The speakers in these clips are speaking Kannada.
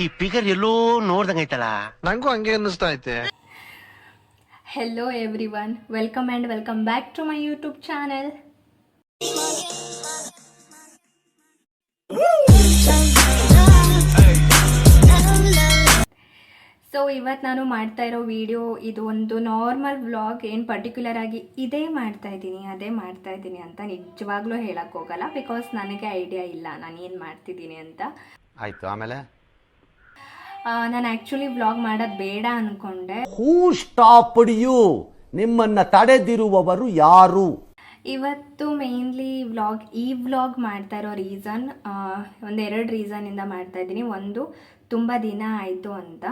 ಈ ಫಿಗರ್ ಎಲ್ಲೋ ನೋಡ್ದಂಗೈತಲ್ಲ ನಂಗೂ ಹಂಗೆ ಅನ್ನಿಸ್ತಾ ಐತೆ. Hello everyone welcome and welcome back to my YouTube channel so ಇವತ್ತು ನಾನು ಮಾಡ್ತಾ ಇರೋ ವಿಡಿಯೋ ಇದು ಒಂದು ನಾರ್ಮಲ್ ವ್ಲಾಗ್ ಏನು ಪರ್ಟಿಕ್ಯುಲರ್ ಆಗಿ ಇದೇ ಮಾಡ್ತಾ ಇದ್ದೀನಿ ಅದೇ ಮಾಡ್ತಾ ಇದ್ದೀನಿ ಅಂತ ನಿಜವಾಗ್ಲೂ ಹೇಳಕ್ಕೆ ಹೋಗಲ್ಲ ಬಿಕಾಸ್ ನನಗೆ ಐಡಿಯಾ ಇಲ್ಲ ನಾನು ಏನು ಮಾಡ್ತಿದ್ದೀನಿ ಅಂತ. ಆಯಿತು ಆಮೇಲೆ? ನಾನು ಆ್ಯಕ್ಚುಲಿ ವ್ಲಾಗ್ ಮಾಡೋದು ಬೇಡ ಅನ್ಕೊಂಡೆ. ಹೂ ಸ್ಟಾಪ್ಡ್ ಯು ನಿಮ್ಮನ್ನ ತಡೆದಿರುವವರು ಯಾರು? ಇವತ್ತು ಮೇನ್ಲಿ ವ್ಲಾಗ್ ಈ ವ್ಲಾಗ್ ಮಾಡ್ತಾ ಇರೋ ರೀಸನ್ ಒಂದೆರಡು ರೀಸನಿಂದ ಮಾಡ್ತಾ ಇದ್ದೀನಿ. ಒಂದು ತುಂಬ ದಿನ ಆಯಿತು ಅಂತ.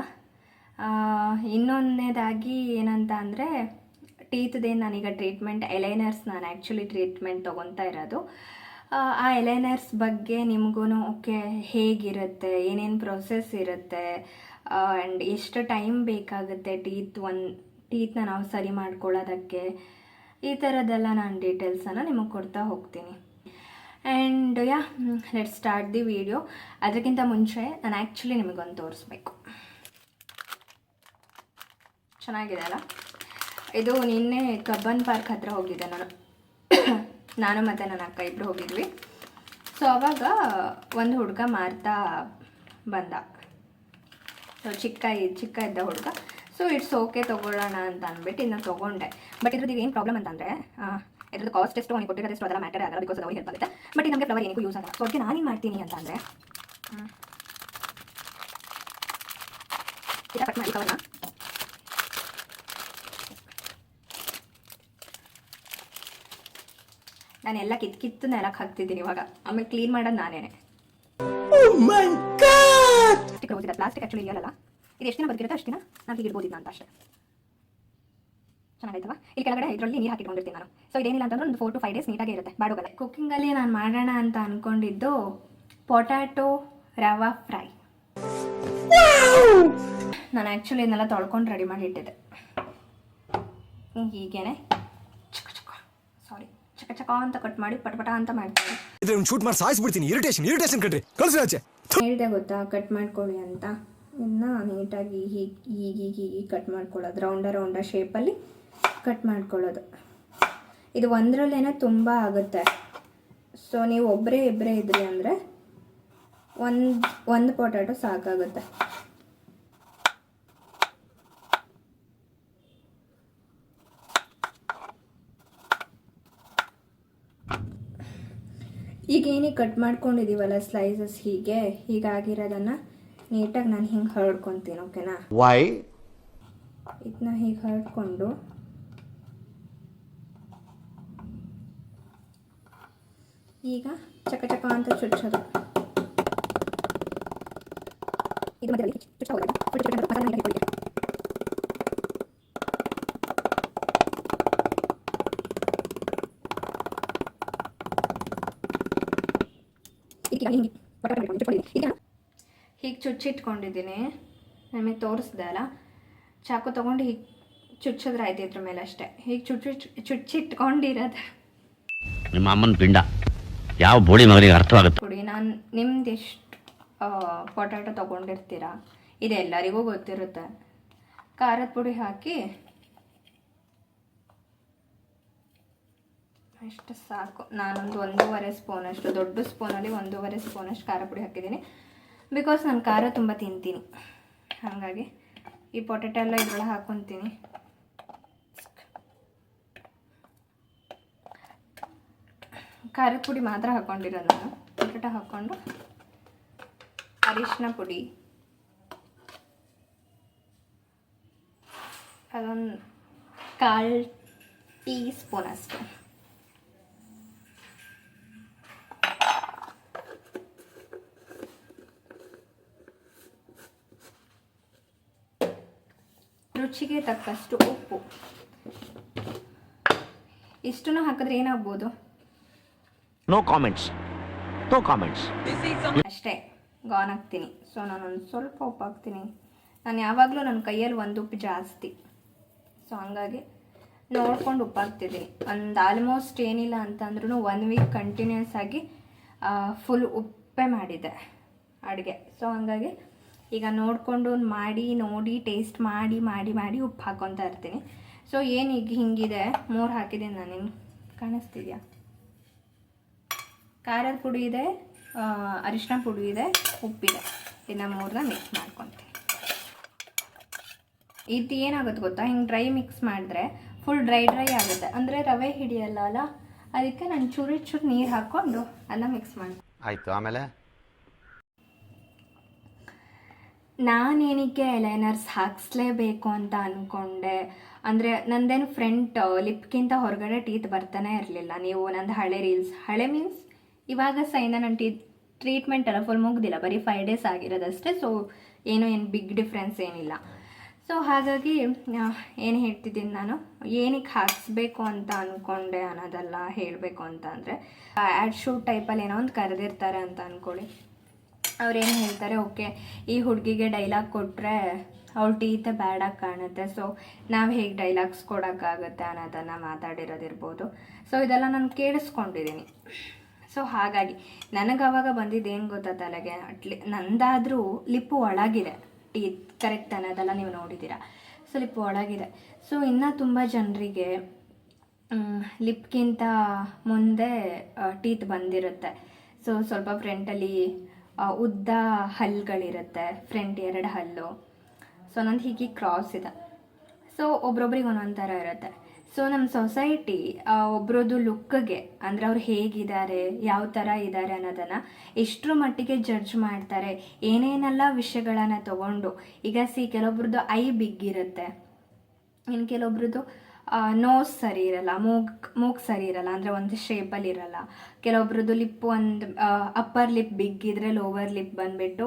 ಇನ್ನೊಂದನೇದಾಗಿ ಏನಂತ ಅಂದರೆ ಟೀತ್ದೇನು ನಾನೀಗ ಟ್ರೀಟ್ಮೆಂಟ್ ಎಲೈನರ್ಸ್ ನಾನು ಆ್ಯಕ್ಚುಲಿ ಟ್ರೀಟ್ಮೆಂಟ್ ತೊಗೊತಾ ಇರೋದು. ಆ, ಎಲೈನರ್ಸ್ ಬಗ್ಗೆ ನಿಮಗೂ ಓಕೆ ಹೇಗಿರುತ್ತೆ? ಏನೇನು ಪ್ರೊಸೆಸ್ ಇರುತ್ತೆ? ಆ್ಯಂಡ್ ಎಷ್ಟು ಟೈಮ್ ಬೇಕಾಗುತ್ತೆ ಟೀತ್ ಒಂದು ಟೀತ್ನ ನಾವು ಸರಿ ಮಾಡ್ಕೊಳ್ಳೋದಕ್ಕೆ? ಈ ಥರದ್ದೆಲ್ಲ ನಾನು ಡೀಟೇಲ್ಸನ್ನು ನಿಮಗೆ ಕೊಡ್ತಾ ಹೋಗ್ತೀನಿ. And yeah let start the video ಅದಕ್ಕಿಂತ ಮುಂಚೆ ನಾನು ಆ್ಯಕ್ಚುಲಿ ನಿಮಗೊಂದು ತೋರಿಸ್ಬೇಕು. ಚೆನ್ನಾಗಿದೆ ಅಲ್ಲ? ಇದು ನಿನ್ನೆ ಕಬ್ಬನ್ ಪಾರ್ಕ್ ಹತ್ರ ಹೋಗಿದ್ದೆ ನಾನು. ನಾನು ಮತ್ತು ನನ್ನ ಅಕ್ಕ ಇಬ್ಬರು ಹೋಗಿದ್ವಿ. ಸೊ ಅವಾಗ ಒಂದು ಹುಡುಗ ಮಾರ್ತಾ ಬಂದ. ಸೊ ಚಿಕ್ಕ ಚಿಕ್ಕ ಇದ್ದ ಹುಡುಗ. ಸೊ ಇಟ್ಸ್ ಓಕೆ ತೊಗೊಳ್ಳೋಣ ಅಂತ ಅಂದ್ಬಿಟ್ಟು ಇನ್ನು ತೊಗೊಂಡೆ. ಬಟ್ ಇದ್ರದ್ದು ಏನು ಪ್ರಾಬ್ಲಮ್ ಅಂತಂದರೆ ಇದ್ರದ್ದು ಕಾಸ್ಟ್ ಎಷ್ಟು ಅವ್ನಿಗೆ ಕೊಟ್ಟಿರೋದು ಎಷ್ಟು ಅದೆಲ್ಲ ಮ್ಯಾಟರ್ ಆಗಲ್ಲ ಬಿಕಾಸ್ ಅದು ಹೆಲ್ಪ್ ಆಗುತ್ತೆ. ಬಟ್ ನಮಗೆ ಫ್ಲವರ್ ಏನಿಗೂ ಯೂಸ್ ಆಗಲ್ಲ. ಸೊ ಅದಕ್ಕೆ ನಾನೇನು ಮಾಡ್ತೀನಿ ಅಂತಂದರೆ ಕಟ್ ಮಾಡಿ ಕವರ್ನ ನಾನೆಲ್ಲ ಕಿತ್ ಕಿತ್ತು ನೆಲಕ್ಕೆ ಹಾಕ್ತಿದ್ದೀನಿ ಇವಾಗ. ಆಮೇಲೆ ಕ್ಲೀನ್ ಮಾಡೋದು ನಾನೇನೆ. ಪ್ಲಾಸ್ಟಿಕ್ ಆಕ್ಚುಲಿ ಇದೆ ಪ್ಲಾಸ್ಟಿಕ್ ಆ್ಯಕ್ಚುಲಿ ಇರಲ್ಲ ಇದು ಎಷ್ಟು ದಿನ ಬದುಕಿರುತ್ತೆ? ಅಷ್ಟು ದಿನ? ನಾನು ಹೀಗೆ ಇಡ್ಬೋದಿಲ್ಲ ಅಂತ ಅಷ್ಟೇ. ಚೆನ್ನಾಗೈತವ ಇಲ್ಲಿ ಕೆಳಗಡೆ ಇದರಲ್ಲಿ ನೀರು ಹಾಕಿಟ್ಕೊಂಡಿರ್ತೀನಿ ನಾನು. ಸೊ ಇದೇನಿಲ್ಲ ಅಂತಂದ್ರೆ ಒಂದು ಫೋರ್ ಟು ಫೈವ್ ಡೇಸ್ ನೀಟಾಗಿ ಇರುತ್ತೆ. ಬಾಡುಗಲ್ಲ. ಕುಕ್ಕಿಂಗಲ್ಲಿ ನಾನು ಮಾಡೋಣ ಅಂತ ಅಂದ್ಕೊಂಡಿದ್ದು ಪೊಟ್ಯಾಟೊ ರವಾ ಫ್ರೈ ನಾನು ಆ್ಯಕ್ಚುಲಿ ಇದನ್ನೆಲ್ಲ ತೊಳ್ಕೊಂಡು ರೆಡಿ ಮಾಡಿ ಇಟ್ಟಿದ್ದೆ. ಹೀಗೇನೆ. ಚಕ ಚಕ ಅಂತ ಕಟ್ ಮಾಡಿ ಪಟಪಟ ಅಂತ ಮಾಡ್ತೀನಿ ಇದ್ರೆ ಶೂಟ್ ಮಾಡಿ ಸಾಯಿಸ್ಬಿಡ್ತೀನಿ. ಇರಿಟೇಷನ್ ಇರಿಟೇಷನ್ ಕಣ್ರಿ. ಕಳ್ಸಿ ಆಚೆ. ಹೇಳಿದೆ ಗೊತ್ತಾ ಕಟ್ ಮಾಡ್ಕೊಳ್ಳಿ ಅಂತ. ಇನ್ನ ನೀಟಾಗಿ ಹೀಗೆ ಹೀಗೆ ಹೀಗೆ ಕಟ್ ಮಾಡ್ಕೊಳ್ಳೋದು. ರೌಂಡ ರೌಂಡ ಶೇಪಲ್ಲಿ ಕಟ್ ಮಾಡ್ಕೊಳ್ಳೋದು. ಇದು ಒಂದರಲ್ಲೇನೆ ತುಂಬ ಆಗುತ್ತೆ. ಸೊ ನೀವು ಒಬ್ಬರೇ ಇಬ್ಬರೇ ಇದ್ರಿ ಅಂದರೆ ಒಂದು ಒಂದು ಪೊಟ್ಯಾಟೊ ಸಾಕಾಗುತ್ತೆ. ಈಗ ಏನಿಗೆ ಕಟ್ ಮಾಡ್ಕೊಂಡಿದೀವಲ್ಲ ಸ್ಲೈಸಸ್ ಹೀಗೆ ಹೀಗಾಗಿರೋದನ್ನ ನೀಟಾಗಿ ನಾನು ಹಿಂಗೆ ಹರಡ್ಕೊತೀನಿ ಓಕೆನಾ ವೈ ಇದನ್ನ ಹೀಗೆ ಹರಡ್ಕೊಂಡು ಈಗ ಚಕ ಚಕ ಅಂತ ಚುಚ್ಚೋದು. ಇದು ಹಿಂಗೆ ಈಗ ಚುಚ್ಚಿಟ್ಕೊಂಡಿದ್ದೀನಿ. ನಿಮಗೆ ತೋರಿಸ್ದೆ ಅಲ್ಲ? ಚಾಕು ತೊಗೊಂಡು ಹೀಗೆ ಚುಚ್ಚಿದ್ರೆ ಆಯ್ತು ಇದ್ರ ಮೇಲೆ ಅಷ್ಟೇ. ಹೀಗೆ ಚುಚ್ಚಿ ಚುಚ್ಚಿಟ್ಕೊಂಡಿರೋದು. ನಿಮ್ಮ ಅಮ್ಮನ ಪಿಂಡ. ಯಾವ ಬೋಳಿ ಮಗನಿಗೆ ಅರ್ಥವಾಗುತ್ತೆ? ಕೊಡಿ ನಾನು ನಿಮ್ದು ಎಷ್ಟು ಪೊಟ್ಯಾಟೊ ತೊಗೊಂಡಿರ್ತೀರಾ? ಇದು ಎಲ್ಲರಿಗೂ ಗೊತ್ತಿರುತ್ತೆ. ಖಾರದ ಪುಡಿ ಹಾಕಿ ಅಷ್ಟು ಸಾಕು. ನಾನೊಂದು ಒಂದೂವರೆ ಸ್ಪೂನಷ್ಟು ದೊಡ್ಡ ಸ್ಪೂನಲ್ಲಿ ಒಂದೂವರೆ ಸ್ಪೂನಷ್ಟು ಖಾರ ಪುಡಿ ಹಾಕಿದ್ದೀನಿ. ಬಿಕಾಸ್ ನಾನು ಖಾರ ತುಂಬ ತಿಂತೀನಿ. ಹಾಗಾಗಿ ಈ ಪೊಟೆಟೊ ಎಲ್ಲ ಇದ್ರೊಳಗೆ ಹಾಕೊತೀನಿ. ಖಾರದ ಪುಡಿ ಮಾತ್ರ ಹಾಕ್ಕೊಂಡಿರೋದು ನಾನು. ಪೊಟೆಟೊ ಹಾಕ್ಕೊಂಡು ಅರಿಶಿನ ಪುಡಿ. ಅದೊಂದು ಕಾಲು ಟೀ ಸ್ಪೂನ್ ಅಷ್ಟು. ರುಚಿಗೆ ತಕ್ಕಷ್ಟು ಉಪ್ಪು. ಇಷ್ಟನ್ನು ಹಾಕಿದ್ರೆ ಏನಾಗ್ಬೋದು? ನೋ ಕಾಮೆಂಟ್ಸ್ ನೋ ಕಾಮೆಂಟ್ಸ್ ಅಷ್ಟೇ ಗಾನ್ ಹಾಕ್ತೀನಿ ಸೊ ನಾನೊಂದು ಸ್ವಲ್ಪ ಉಪ್ಪು ಹಾಕ್ತೀನಿ. ನಾನು ಯಾವಾಗಲೂ ನನ್ನ ಕೈಯಲ್ಲಿ ಒಂದು ಉಪ್ಪು ಜಾಸ್ತಿ. ಸೊ ಹಂಗಾಗಿ ನೋಡ್ಕೊಂಡು ಉಪ್ಪು ಹಾಕ್ತಿದ್ದೀನಿ. ಒಂದು ಆಲ್ಮೋಸ್ಟ್ ಏನಿಲ್ಲ ಅಂತಂದ್ರೂ ಒನ್ ವೀಕ್ ಕಂಟಿನ್ಯೂಸ್ ಆಗಿ ಫುಲ್ ಉಪ್ಪೇ ಮಾಡಿದೆ ಅಡುಗೆ. ಸೊ ಹಂಗಾಗಿ ಈಗ ನೋಡಿಕೊಂಡು ಮಾಡಿ, ನೋಡಿ ಟೇಸ್ಟ್ ಮಾಡಿ ಮಾಡಿ ಮಾಡಿ ಉಪ್ಪು ಹಾಕೊತಾ ಇರ್ತೀನಿ. ಸೊ ಏನು ಈಗ ಹಿಂಗಿದೆ? ಮೂರು ಹಾಕಿದ್ದೀನಿ ನಾನು ನಿಮ್ಗೆ ಕಾಣಿಸ್ತಿದ್ಯಾ? ಖಾರದ ಪುಡಿ ಇದೆ ಅರಿಶಿನ ಪುಡಿ ಇದೆ, ಉಪ್ಪಿದೆ. ಇದನ್ನ ಮೂರನ್ನ ಮಿಕ್ಸ್ ಮಾಡ್ಕೊತೀನಿ. ಇದು ಏನಾಗುತ್ತೆ ಗೊತ್ತಾ? ಹಿಂಗೆ ಡ್ರೈ ಮಿಕ್ಸ್ ಮಾಡಿದ್ರೆ ಫುಲ್ ಡ್ರೈ ಡ್ರೈ ಆಗುತ್ತೆ. ಅಂದರೆ ರವೆ ಹಿಡಿಯಲ್ಲ ಅಲ್ಲ? ಅದಕ್ಕೆ ನಾನು ಚೂರು ಚೂರು ನೀರು ಹಾಕ್ಕೊಂಡು ಅದನ್ನ ಮಿಕ್ಸ್ ಮಾಡಿ ಆಯ್ತು, ಆಮೇಲೆ? ನಾನೇನಕ್ಕೆ ಎಲೈನರ್ಸ್ ಹಾಕಿಸ್ಲೇಬೇಕು ಅಂತ ಅಂದ್ಕೊಂಡೆ ಅಂದರೆ ನಂದೇನು ಫ್ರಂಟ್ ಲಿಪ್ಗಿಂತ ಹೊರಗಡೆ ಟೀತ್ ಬರ್ತಾನೆ ಇರಲಿಲ್ಲ. ನೀವು ನಂದು ಹಳೆ ರೀಲ್ಸ್ ಹಳೆ ಮೀನ್ಸ್ ಇವಾಗ ಸೈನ ನನ್ನ ಟೀತ್ ಟ್ರೀಟ್ಮೆಂಟ್ ಎಲ್ಲ ಫುಲ್ ಮುಗ್ದಿಲ್ಲ. ಬರೀ ಫೈವ್ ಡೇಸ್ ಆಗಿರೋದಷ್ಟೇ ಸೊ ಏನು ಏನು ಬಿಗ್ ಡಿಫ್ರೆನ್ಸ್ ಏನಿಲ್ಲ. ಸೊ ಹಾಗಾಗಿ ಏನು ಹೇಳ್ತಿದ್ದೀನಿ ನಾನು? ಏನಕ್ಕೆ ಹಾಕಿಸ್ಬೇಕು ಅಂತ ಅಂದ್ಕೊಂಡೆ ಅನ್ನೋದೆಲ್ಲ ಹೇಳಬೇಕು ಅಂತ ಅಂದರೆ ಆ್ಯಡ್ ಶೂಟ್ ಟೈಪಲ್ಲಿ ಏನೋ ಒಂದು ಕರೆದಿರ್ತಾರೆ ಅಂತ ಅಂದ್ಕೊಳ್ಳಿ ಅವ್ರೇನು ಹೇಳ್ತಾರೆ, ಓಕೆ, ಈ ಹುಡುಗಿಗೆ ಡೈಲಾಗ್ ಕೊಟ್ಟರೆ ಅವಳ ಟೀತೆ ಬ್ಯಾಡಾಗಿ ಕಾಣುತ್ತೆ. ಸೊ ನಾವು ಹೇಗೆ ಡೈಲಾಗ್ಸ್ ಕೊಡೋಕ್ಕಾಗುತ್ತೆ ಅನ್ನೋದನ್ನು ಮಾತಾಡಿರೋದಿರ್ಬೋದು ಸೊ ಇದೆಲ್ಲ ನಾನು ಕೇಳಿಸ್ಕೊಂಡಿದ್ದೀನಿ ಸೊ ಹಾಗಾಗಿ ನನಗೆ ಅವಾಗ ಬಂದಿದ್ದು ಏನು ಗೊತ್ತಾ ತಲೆಗೆ? ಅಟ್ಲಿ ನಂದಾದರೂ ಲಿಪ್ಪು ಒಳಗಿದೆ. ಟೀತ್ ಕರೆಕ್ಟ್ ಅನ್ನೋದೆಲ್ಲ ನೀವು ನೋಡಿದ್ದೀರಾ? So lip ಒಳಗಿದೆ. ಸೊ ಇನ್ನೂ ತುಂಬ ಜನರಿಗೆ ಲಿಪ್ಗಿಂತ ಮುಂದೆ ಟೀತ್ ಬಂದಿರುತ್ತೆ. ಸೊ ಸ್ವಲ್ಪ ಫ್ರಂಟಲ್ಲಿ ಉದ್ದ ಹಲ್ಗಳಿರುತ್ತೆ ಫ್ರಂಟ್ ಎರಡು ಹಲ್ಲು. ಸೊ ನಂದು ಹೀಗೆ ಕ್ರಾಸ್ ಇದೆ. ಸೊ ಒಬ್ರೊಬ್ರಿಗೆ ಒಂದೊಂದು ಥರ ಇರುತ್ತೆ. ಸೊ ನಮ್ಮ ಸೊಸೈಟಿ ಒಬ್ರದ್ದು ಲುಕ್ಗೆ ಅಂದರೆ ಅವ್ರು ಹೇಗಿದ್ದಾರೆ, ಯಾವ ಥರ ಇದ್ದಾರೆ ಅನ್ನೋದನ್ನು ಎಷ್ಟರ ಮಟ್ಟಿಗೆ ಜಡ್ಜ್ ಮಾಡ್ತಾರೆ, ಏನೇನೆಲ್ಲ ವಿಷಯಗಳನ್ನು ತಗೊಂಡು, ಈಗ ಸಿ, ಕೆಲವೊಬ್ರದ್ದು ಐ ಬಿಗ್ಗಿರುತ್ತೆ ಇನ್ನು ಕೆಲವೊಬ್ರದ್ದು ನೋಸ್ ಸರಿ ಇರಲ್ಲ, ಮೂಗ್ ಮೂಗ್ ಸರಿ ಇರಲ್ಲ, ಅಂದರೆ ಒಂದು ಶೇಪಲ್ಲಿ ಇರಲ್ಲ. ಕೆಲವೊಬ್ರದ್ದು ಲಿಪ್ ಒಂದು ಅಪ್ಪರ್ ಲಿಪ್ ಬಿಗ್ಗಿದ್ರೆ ಲೋವರ್ ಲಿಪ್ ಬಂದುಬಿಟ್ಟು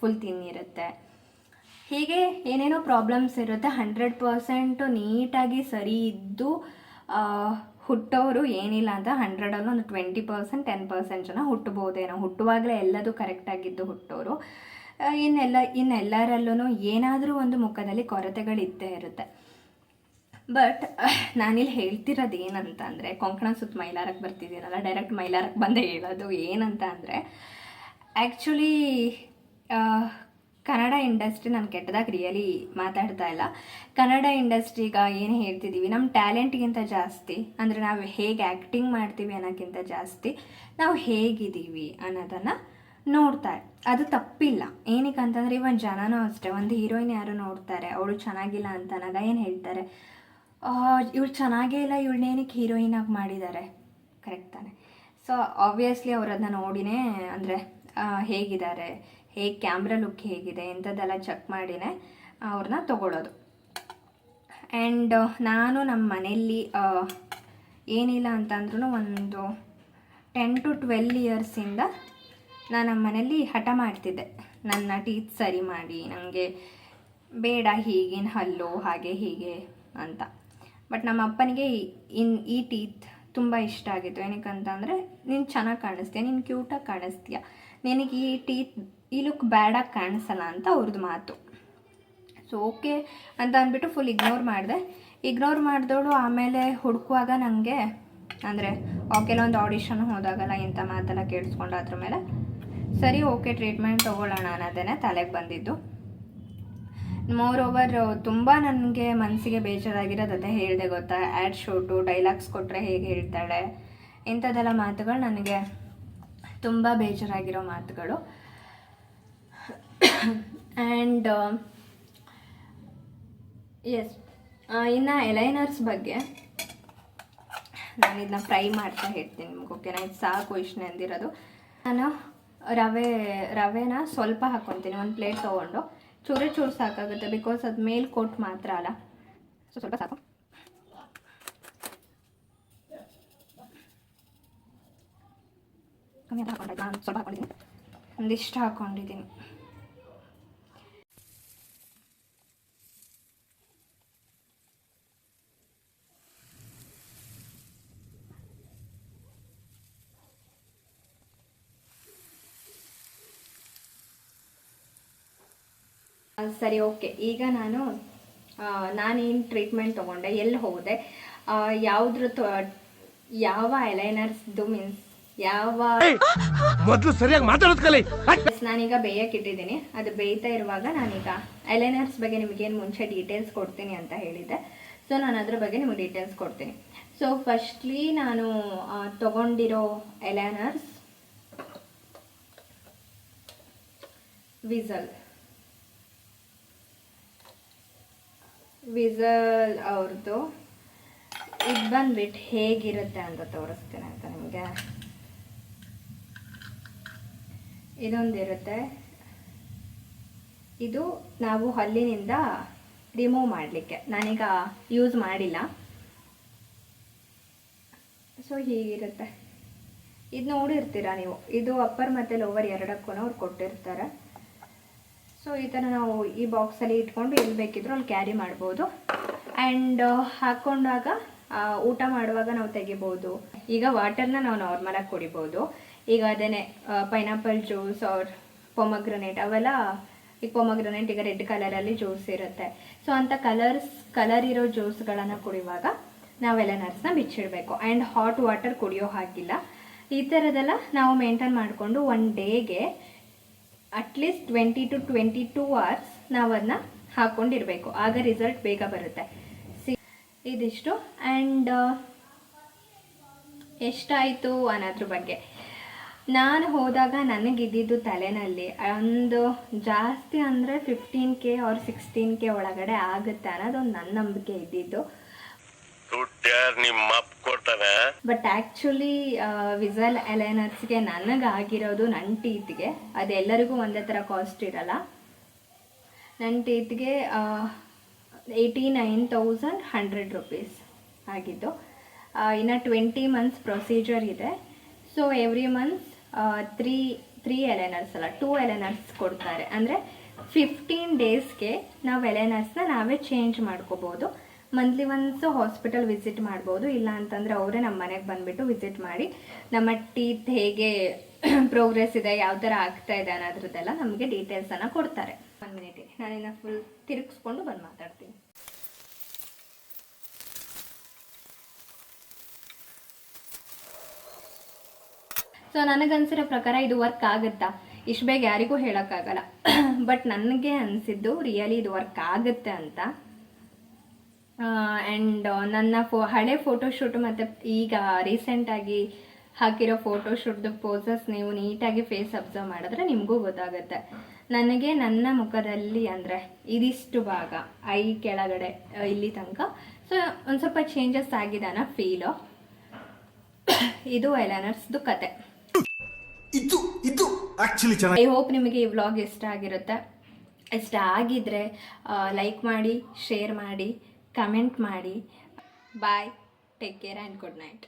ಫುಲ್ ತಿನ್ನಿರುತ್ತೆ ಹೀಗೆ ಏನೇನೋ ಪ್ರಾಬ್ಲಮ್ಸ್ ಇರುತ್ತೆ ಹಂಡ್ರೆಡ್ ಪರ್ಸೆಂಟು ನೀಟಾಗಿ ಸರಿ ಇದ್ದು ಹುಟ್ಟೋರು ಏನಿಲ್ಲ ಅಂತ ಹಂಡ್ರೆಡಲ್ಲೂ ಒಂದು ಟ್ವೆಂಟಿ ಪರ್ಸೆಂಟ್ ಟೆನ್ ಪರ್ಸೆಂಟ್ ಜನ ಹುಟ್ಟಬೋದೇನೋ ಹುಟ್ಟುವಾಗಲೇ ಎಲ್ಲದೂ ಕರೆಕ್ಟಾಗಿದ್ದು ಹುಟ್ಟೋರು. ಇನ್ನೆಲ್ಲ ಇನ್ನೆಲ್ಲರಲ್ಲೂ ಏನಾದರೂ ಒಂದು ಮುಖದಲ್ಲಿ ಕೊರತೆಗಳಿದ್ದೇ ಇರುತ್ತೆ. ಬಟ್ ನಾನಿಲ್ಲಿ ಹೇಳ್ತಿರೋದು ಏನಂತ ಅಂದರೆ, ಕೊಂಕಣ ಸುತ್ತ ಮೈಲಾರಕ್ಕೆ ಬರ್ತಿದ್ದೀನಲ್ಲ ಡೈರೆಕ್ಟ್ ಮೈಲಾರಕ್ಕೆ ಬಂದೇ ಹೇಳೋದು ಏನಂತ ಅಂದರೆ ಆ್ಯಕ್ಚುಲಿ ಕನ್ನಡ ಇಂಡಸ್ಟ್ರಿ ನಾನು ಕೆಟ್ಟದಾಗ ರಿಯಲಿ ಮಾತಾಡ್ತಾ ಇಲ್ಲ. ಕನ್ನಡ ಇಂಡಸ್ಟ್ರಿಗ ಏನು ಹೇಳ್ತಿದ್ದೀವಿ ನಮ್ಮ ಟ್ಯಾಲೆಂಟ್ಗಿಂತ ಜಾಸ್ತಿ, ಅಂದರೆ ನಾವು ಹೇಗೆ ಆ್ಯಕ್ಟಿಂಗ್ ಮಾಡ್ತೀವಿ ಅನ್ನೋಕ್ಕಿಂತ ಜಾಸ್ತಿ, ನಾವು ಹೇಗಿದ್ದೀವಿ ಅನ್ನೋದನ್ನು ನೋಡ್ತಾರೆ ಅದು ತಪ್ಪಿಲ್ಲ. ಏನಕ್ಕೆ ಅಂತಂದರೆ ಇವನ್ ಜನನೂ ಅಷ್ಟೇ, ಒಂದು ಹೀರೋಯಿನ್ ಯಾರು ನೋಡ್ತಾರೆ, ಅವಳು ಚೆನ್ನಾಗಿಲ್ಲ ಅಂತ ಅನ್ನೋದ ಏನು ಹೇಳ್ತಾರೆ? ಇವಳು ಚೆನ್ನಾಗೇ ಇಲ್ಲ ಇವಳನ್ನೇನಕ್ಕೆ ಹೀರೋಯಿನ್ ಆಗಿ ಮಾಡಿದ್ದಾರೆ ಕರೆಕ್ಟ್ ತಾನೆ. ಸೊ ಆಬ್ವಿಯಸ್ಲಿ ಅವ್ರು ಅದನ್ನ ನೋಡಿನೇ ಅಂದರೆ ಹೇಗಿದ್ದಾರೆ, ಹೇಗೆ ಕ್ಯಾಮ್ರಾ ಲುಕ್ ಹೇಗಿದೆ, ಇಂಥದ್ದೆಲ್ಲ ಚೆಕ್ ಮಾಡಿನೇ ಅವ್ರನ್ನ ತಗೊಳ್ಳೋದು ಆ್ಯಂಡ್ ನಾನು ನಮ್ಮ ಮನೆಯಲ್ಲಿ ಏನಿಲ್ಲ ಅಂತಂದ್ರೂ ಒಂದು ಟೆನ್ ಟು ಟ್ವೆಲ್ ಇಯರ್ಸಿಂದ ನಾನು ನಮ್ಮ ಮನೆಯಲ್ಲಿ ಹಠ ಮಾಡ್ತಿದ್ದೆ. ನನ್ನ ಟೀತ್ ಸರಿ ಮಾಡಿ ನನಗೆ ಬೇಡ ಹೀಗಿನ ಹಲ್ಲು, ಹಾಗೆ ಹೀಗೆ ಅಂತ. ಬಟ್ ನಮ್ಮ ಅಪ್ಪನಿಗೆ ಇನ್ ಈ ಟೀತ್ ತುಂಬ ಇಷ್ಟ ಆಗಿತ್ತು ಏನಕ್ಕಂತಂದರೆ, ನೀನು ಚೆನ್ನಾಗಿ ಕಾಣಿಸ್ತೀಯ? ನೀನು ಕ್ಯೂಟಾಗಿ ಕಾಣಿಸ್ತೀಯ? ನಿನಗೆ ಈ ಟೀತ್ ಈ ಲುಕ್ ಬ್ಯಾಡಾಗಿ ಕಾಣಿಸಲ್ಲ ಅಂತ ಅವ್ರದ್ದು ಮಾತು. ಸೊ ಓಕೆ ಅಂತ ಅಂದ್ಬಿಟ್ಟು ಫುಲ್ ಇಗ್ನೋರ್ ಮಾಡಿದೆ. ಇಗ್ನೋರ್ ಮಾಡಿದವಳು ಆಮೇಲೆ ಹುಡುಕುವಾಗ ನನಗೆ ಅಂದರೆ ಕೆಲವೊಂದು ಆಡಿಷನ್ ಹೋದಾಗಲ್ಲ ಇಂಥ ಮಾತೆಲ್ಲ ಕೇಳಿಸ್ಕೊಂಡು ಅದ್ರ ಮೇಲೆ, ಸರಿ ಓಕೆ ಟ್ರೀಟ್ಮೆಂಟ್ ತೊಗೊಳ್ಳೋಣ ಅನ್ನೋದೇ ತಲೆಗೆ ಬಂದಿದ್ದು. ಮೋರ್ ಓವರ್ ತುಂಬ ನನಗೆ ಮನಸ್ಸಿಗೆ ಬೇಜಾರಾಗಿರೋದು ಅದೇ ಹೇಳಿದೆ ಗೊತ್ತಾ? ಆ್ಯಡ್ ಶೂಟು ಡೈಲಾಗ್ಸ್ ಕೊಟ್ಟರೆ ಹೇಗೆ ಹೇಳ್ತಾಳೆ? ಇಂಥದ್ದೆಲ್ಲ ಮಾತುಗಳು ನನಗೆ ತುಂಬ ಬೇಜಾರಾಗಿರೋ ಮಾತುಗಳು. ಆ್ಯಂಡ್ ಎಸ್ ಇನ್ನು ಎಲೈನರ್ಸ್ ಬಗ್ಗೆ ನಾನು ಇದನ್ನ ಫ್ರೈ ಮಾಡ್ತಾ ಹೇಳ್ತೀನಿ ನಿಮ್ಗೆ ಓಕೆನಾ ಇದು ಸಾಕು ಇಷ್ಟು ನೆಂದಿರೋದು ನಾನು ರವೆ, ರವೆನ ಸ್ವಲ್ಪ ಹಾಕ್ಕೊತೀನಿ ಒಂದು ಪ್ಲೇಟ್ ತೊಗೊಂಡು. ಚೂರೇ ಚೂರು ಸಾಕಾಗುತ್ತೆ ಬಿಕಾಸ್ ಅದು ಮೇಲ್ ಕೋಟ್ ಮಾತ್ರ ಅಲ್ಲ. ಸೊ ಸ್ವಲ್ಪ ಸಾಕು. ಕಮ್ಮಿ ನಾನು ಸ್ವಲ್ಪ ಹಾಕೊಂಡಿದ್ದೀನಿ. ಒಂದಿಷ್ಟು ಹಾಕ್ಕೊಂಡಿದ್ದೀನಿ ಸರಿ ಓಕೆ. ಈಗ ನಾನು ನಾನೇನು ಟ್ರೀಟ್ಮೆಂಟ್ ತೊಗೊಂಡೆ ಎಲ್ಲಿ ಹೋದೆ? ಯಾವುದ್ರ ತೊ ಯಾವ ಎಲೈನರ್ಸ್ದು ಮೀನ್ಸ್ ಯಾವ ಮೊದಲು ಸರಿಯಾಗಿ ಮಾತಾಡೋದು ಕಲಿ. ನಾನೀಗ ಬೇಯಕ್ಕೆ ಇಟ್ಟಿದ್ದೀನಿ. ಅದು ಬೇಯ್ತಾ ಇರುವಾಗ ನಾನೀಗ ಎಲೈನರ್ಸ್ ಬಗ್ಗೆ ನಿಮಗೇನು ಮುಂಚೆ ಡೀಟೇಲ್ಸ್ ಕೊಡ್ತೀನಿ ಅಂತ ಹೇಳಿದ್ದೆ. ಸೊ ನಾನು ಅದ್ರ ಬಗ್ಗೆ ನಿಮಗೆ ಡೀಟೇಲ್ಸ್ ಕೊಡ್ತೀನಿ. ಸೊ ಫಸ್ಟ್ಲಿ ನಾನು ತಗೊಂಡಿರೋ ಎಲೆನರ್ಸ್ ವಿಸಲ್ ವಿಸಲ್ ಅವ್ರದ್ದು. ಇದು ಬಂದ್ಬಿಟ್ಟು ಹೇಗಿರುತ್ತೆ ಅಂತ ತೋರಿಸ್ತೀನಿ ಅಂತ ನಿಮಗೆ. ಇದೊಂದಿರುತ್ತೆ. ಇದು ನಾವು ಹಲ್ಲಿನಿಂದ ರಿಮೂವ್ ಮಾಡಲಿಕ್ಕೆ. ನಾನೀಗ ಯೂಸ್ ಮಾಡಿಲ್ಲ. ಸೊ ಹೀಗಿರುತ್ತೆ. ಇದು ನೋಡಿರ್ತೀರ ನೀವು? ಇದು ಅಪ್ಪರ್ ಮತ್ತು ಲೋವರ್ ಎರಡಕ್ಕೂ ಅವ್ರು ಕೊಟ್ಟಿರ್ತಾರೆ. ಸೊ ಈ ಥರ ನಾವು ಈ ಬಾಕ್ಸಲ್ಲಿ ಇಟ್ಕೊಂಡು ಎಲ್ಲಿ ಬೇಕಿದ್ರೂ ಅಲ್ಲಿ ಕ್ಯಾರಿ ಮಾಡ್ಬೋದು. ಆ್ಯಂಡ್ ಹಾಕ್ಕೊಂಡಾಗ ಊಟ ಮಾಡುವಾಗ ನಾವು ತೆಗಿಬೋದು. ಈಗ ವಾಟರ್ನ ನಾವು ನಾರ್ಮಲಾಗಿ ಕುಡಿಬೋದು. ಈಗ ಅದೇನೆ ಪೈನಾಪಲ್ ಜ್ಯೂಸ್ ಆರ್ ಪೊಮಗ್ರನೇಟ್ ಅವೆಲ್ಲ ಈಗ ಪೊಮಗ್ರನೇಟ್ ಈಗ ರೆಡ್ ಕಲರಲ್ಲಿ ಜ್ಯೂಸ್ ಇರುತ್ತೆ. ಸೊ ಅಂಥ ಕಲರ್ಸ್ ಕಲರ್ ಇರೋ ಜ್ಯೂಸ್ಗಳನ್ನು ಕುಡಿಯುವಾಗ ನಾವೆಲ್ಲ ನರ್ಸ್ನ ಬಿಚ್ಚಿಡಬೇಕು. ಆ್ಯಂಡ್ ಹಾಟ್ ವಾಟರ್ ಕುಡಿಯೋ ಹಾಗಿಲ್ಲ. ಈ ಥರದೆಲ್ಲ ನಾವು ಮೇಂಟೈನ್ ಮಾಡಿಕೊಂಡು ಒನ್ ಡೇಗೆ at least twenty two twenty two hours ನಾವು ಅದನ್ನ ಹಾಕ್ಕೊಂಡಿರ್ಬೇಕು ಆಗ ರಿಸಲ್ಟ್ ಬೇಗ ಬರುತ್ತೆ. ಸಿ ಇದಿಷ್ಟು. ಆ್ಯಂಡ್ ಎಷ್ಟಾಯಿತು ಅನ್ನೋದ್ರ ಬಗ್ಗೆ. ನಾನು ಹೋದಾಗ ನನಗಿದ್ದಿದ್ದು ತಲೆನಲ್ಲಿ ಒಂದು ಜಾಸ್ತಿ ಅಂದರೆ fifteen K or sixteen K ಒಳಗಡೆ ಆಗುತ್ತೆ ಅನ್ನೋದೊಂದು ನನ್ನ ನಂಬಿಕೆ ಇದ್ದಿದ್ದು ದುಡ್ಡ್ಯಾರ್ ನಿಮ್ಮ ಅಪ್ಪ ಕೊಡ್ತಾನೆ ಬಟ್ ಆ್ಯಕ್ಚುಲಿ ವಿಸಲ್ ಅಲೈನರ್ಸ್ಗೆ ನನಗಾಗಿರೋದು ನನ್ನ ಟೀತ್ಗೆ. ಅದು ಒಂದೇ ಥರ ಕಾಸ್ಟ್ ಇರಲ್ಲ. ನನ್ನ ಟೀತ್ಗೆ eighty nine thousand hundred rupees ಆಗಿದ್ದು. ಇನ್ನು ಟ್ವೆಂಟಿ ಮಂತ್ಸ್ ಪ್ರೊಸೀಜರ್ ಇದೆ. So every months three three aligners ಅಲ್ಲ ಟೂ ಎಲೆನರ್ಸ್ ಕೊಡ್ತಾರೆ. ಅಂದರೆ ಫಿಫ್ಟೀನ್ ಡೇಸ್ಗೆ ನಾವು ಎಲೆನರ್ಸ್ನ ನಾವೇ ಚೇಂಜ್ ಮಾಡ್ಕೋಬೋದು. ಮಂತ್ಲಿ ಒನ್ಸ್ ಹಾಸ್ಪಿಟಲ್ ವಿಸಿಟ್ ಮಾಡ್ಬೋದು. ಇಲ್ಲ ಅಂತಂದರೆ ಅವರೇ ನಮ್ಮ ಮನೆಗೆ ಬಂದುಬಿಟ್ಟು ವಿಸಿಟ್ ಮಾಡಿ, ನಮ್ಮ ಟೀತ್ ಹೇಗೆ ಪ್ರೋಗ್ರೆಸ್ ಇದೆ, ಯಾವ ಥರ ಆಗ್ತಾ ಇದೆ ಅನ್ನೋದ್ರದ್ದೆಲ್ಲ ನಮಗೆ ಡೀಟೇಲ್ಸನ್ನು ಕೊಡ್ತಾರೆ. ಒನ್ ಮಿನಿಟ್ ನಾನಿನ್ನು ಫುಲ್ ತಿರುಗಿಸ್ಕೊಂಡು ಬಂದು ಮಾತಾಡ್ತೀನಿ. ಸೊ ನನಗನ್ಸಿರೋ ಪ್ರಕಾರ ಇದು ವರ್ಕ್ ಆಗುತ್ತಾ? ಇಷ್ಟು ಬೇಗ ಯಾರಿಗೂ ಹೇಳೋಕ್ಕಾಗಲ್ಲ. ಬಟ್ ನನಗೆ ಅನಿಸಿದ್ದು ರಿಯಲಿ ಇದು ವರ್ಕ್ ಆಗುತ್ತೆ ಅಂತ? ಆ್ಯಂಡ್ ನನ್ನ ಫೋ ಹಳೆ ಫೋಟೋಶೂಟ್ ಮತ್ತು ಈಗ ರೀಸೆಂಟಾಗಿ ಹಾಕಿರೋ ಫೋಟೋಶೂಟ್ದು ಪೋಸಸ್ ನೀವು ನೀಟಾಗಿ ಫೇಸ್ ಅಬ್ಸರ್ವ್ ಮಾಡಿದ್ರೆ ನಿಮಗೂ ಗೊತ್ತಾಗುತ್ತೆ. ನನಗೆ ನನ್ನ ಮುಖದಲ್ಲಿ ಅಂದರೆ ಇದಿಷ್ಟು ಭಾಗ ಐ ಕೆಳಗಡೆ ಇಲ್ಲಿ ತನಕ. ಸೊ ಒಂದು ಸ್ವಲ್ಪ ಚೇಂಜಸ್ ಆಗಿದಾನ ಫೀಲು ಇದು ಐಲೈನರ್ಸ್ದು ಕತೆ. ಇದು ಇದು ಆಕ್ಚುಲಿ ಚೆನ್ನಾಗಿ ಐ ಹೋಪ್ ನಿಮಗೆ ಈ ವ್ಲಾಗ್ ಇಷ್ಟ ಆಗಿರುತ್ತೆ. ಇಷ್ಟ ಆಗಿದ್ರೆ ಲೈಕ್ ಮಾಡಿ ಶೇರ್ ಮಾಡಿ. ಕಮೆಂಟ್ ಮಾಡಿ. Bye. Take care and good night.